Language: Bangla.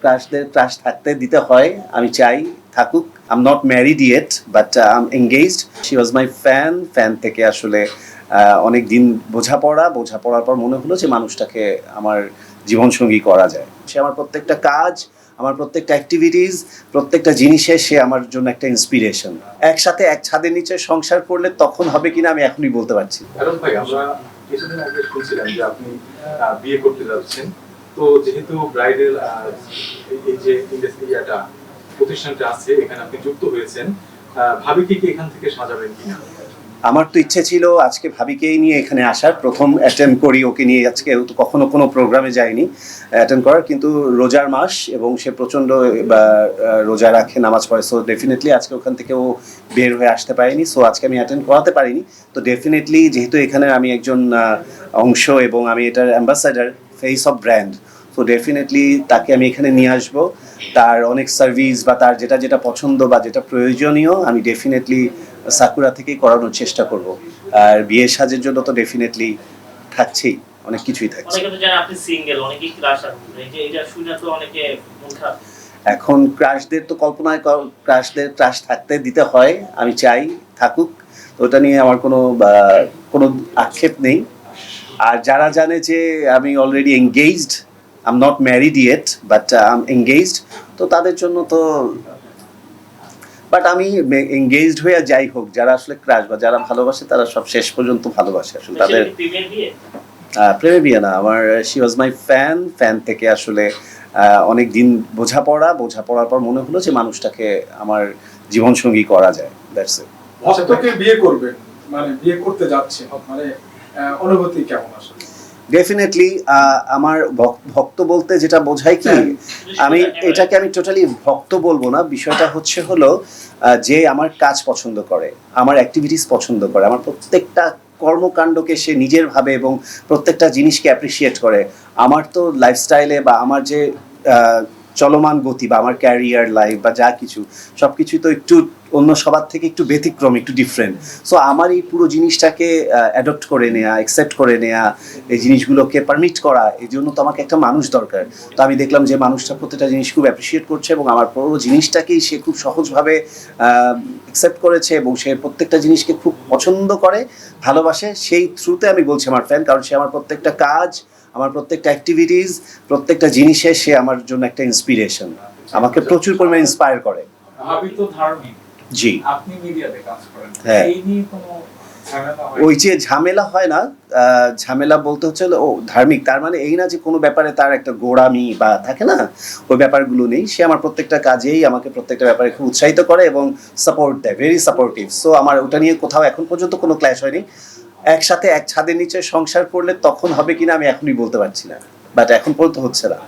ক্রাশদের ক্রাশ থাকতে দিতে হয়, আমি চাই থাকুক। I am not married yet but I am engaged she was my fan fan থেকে আসলে অনেক দিন বোঝাপড়া, বোঝাপড়ার পর মনে হলো যে মানুষটাকে আমার জীবনসঙ্গী করা যায়। সে আমার প্রত্যেকটা কাজ, আমার প্রত্যেকটা অ্যাক্টিভিটিস প্রত্যেকটা জিনিসে সে আমার জন্য একটা ইন্সপিরেশন একসাথে এক ছাদের নিচে সংসার করলে তখন হবে কিনা আমি এখনই বলতে পারছি কিছুদিন আগে শুনছিলাম যে আপনি বিয়ে করতে যাচ্ছেন। তো যেহেতু এই যে ইন্ডাস্ট্রিয়াটা প্রতিষ্ঠানটা আছে, এখানে আপনি যুক্ত হয়েছেন ভাবিকে কি এখান থেকে সাজাবেন কিনা? আমার তো ইচ্ছে ছিল আজকে ভাবিকেই নিয়ে এখানে আসার। প্রথম অ্যাটেন্ড করি ওকে নিয়ে, আজকে তো কখনো কোনো প্রোগ্রামে যায়নি অ্যাটেন্ড করার। কিন্তু রোজার মাস এবং সে প্রচণ্ড রোজা রাখে, নামাজ পড়ে। সো ডেফিনেটলি আজকে ওখান থেকে ও বের হয়ে আসতে পারেনি। সো আজকে আমি অ্যাটেন্ড করাতে পারিনি। তো ডেফিনেটলি যেহেতু এখানে আমি একজন অংশ এবং আমি এটার অ্যাম্বাসাডার ফেস অফ ব্র্যান্ড তো ডেফিনেটলি তাকে আমি এখানে নিয়ে আসব। তার অনেক সার্ভিস বা তার যেটা যেটা পছন্দ বা যেটা প্রয়োজনীয় আমি ডেফিনেটলি সাকুরা থেকেই করানোর চেষ্টা করব। আর বিয়ে সাজের জন্য তো ডেফিনেটলি থাকছেই অনেক কিছুই থাকছে। এখন ক্রাশদের তো কল্পনায় ক্রাশদের ক্রাশ থাকতে দিতে হয় আমি চাই থাকুক। তো ওটা নিয়ে আমার কোনো কোনো আক্ষেপ নেই। আর যারা জানে যে আমি already engaged I am not married yet but I am engaged তো তাদের জন্য তো বাট আমি এঙ্গেজড হয়ে যাই হোক যারা আসলে ক্রাশ বা যারা ভালোবাসে তারা সব শেষ পর্যন্ত ভালোবাসে আসলে তাদের প্রিমিয়ার প্রেমে বিয়ে? না আমার she was my fan fan থেকে আসলে অনেক দিন বোঝাপড়া বোঝাপড়ার পর মনে হলো যে মানুষটাকে আমার জীবনসঙ্গী করা যায় দ্যাটস ইট বিয়ে করবেন মানে বিয়ে করতে যাচ্ছে মানে অনুভূতি কেমন আসলে? ডেফিনেটলি আমার ভক্ত বলতে যেটা বোঝায় কি আমি এটাকে আমি টোটালি ভক্ত বলব না বিষয়টা হচ্ছে হলো যে আমার কাজ পছন্দ করে আমার অ্যাক্টিভিটিস পছন্দ করে আমার প্রত্যেকটা কর্মকাণ্ডকে সে নিজের ভাবে এবং প্রত্যেকটা জিনিসকে অ্যাপ্রিসিয়েট করে। আমার তো লাইফস্টাইলে বা আমার যে আহ, চলমান গতি বা আমার ক্যারিয়ার লাইফ বা যা কিছু সব কিছুই তো একটু অন্য সবার থেকে একটু ব্যতিক্রম, একটু ডিফারেন্ট সো আমার এই পুরো জিনিসটাকে অ্যাডপ্ট করে নেওয়া অ্যাকসেপ্ট করে নেওয়া এই জিনিসগুলোকে পারমিট করা, এই জন্য তো আমাকে একটা মানুষ দরকার। তো আমি দেখলাম যে মানুষটা প্রত্যেকটা জিনিস খুব অ্যাপ্রিসিয়েট করছে এবং আমার পুরো জিনিসটাকেই সে খুব সহজভাবে অ্যাকসেপ্ট করেছে এবং সে প্রত্যেকটা জিনিসকে খুব পছন্দ করে, ভালোবাসে। সেই থ্রুতে আমি বলছি আমার ফ্যান কারণ সে আমার প্রত্যেকটা কাজ আমার প্রত্যেকটা অ্যাক্টিভিটিস প্রত্যেকটা জিনিসে সে আমার জন্য একটা ইন্সপিরেশন আমাকে প্রচুর পরিমাণে ইন্সপায়ার করে। জি। আপনি মিডিয়াতে কাজ করেন। হ্যাঁ। এই নিয়ে কোনো ওই যে ঝামেলা হয় না ঝামেলা বলতে হচ্ছে ও ধার্মিক তার মানে এই না যে কোনো ব্যাপারে তার একটা গোড়ামি বা থাকে না ওই ব্যাপারগুলো নেই। সে আমার প্রত্যেকটা কাজেই আমাকে প্রত্যেকটা ব্যাপারে খুব উৎসাহিত করে এবং সাপোর্ট দেয় ভেরি সাপোর্টিভ সো আমার ওটা নিয়ে কোথাও এখন পর্যন্ত কোনো ক্ল্যাশ হয়নি। একসাথে এক ছাদের নিচে সংসার করলে তখন হবে কিনা আমি এখনই বলতে পারছি না। বাট এখন পর্যন্ত হচ্ছে না।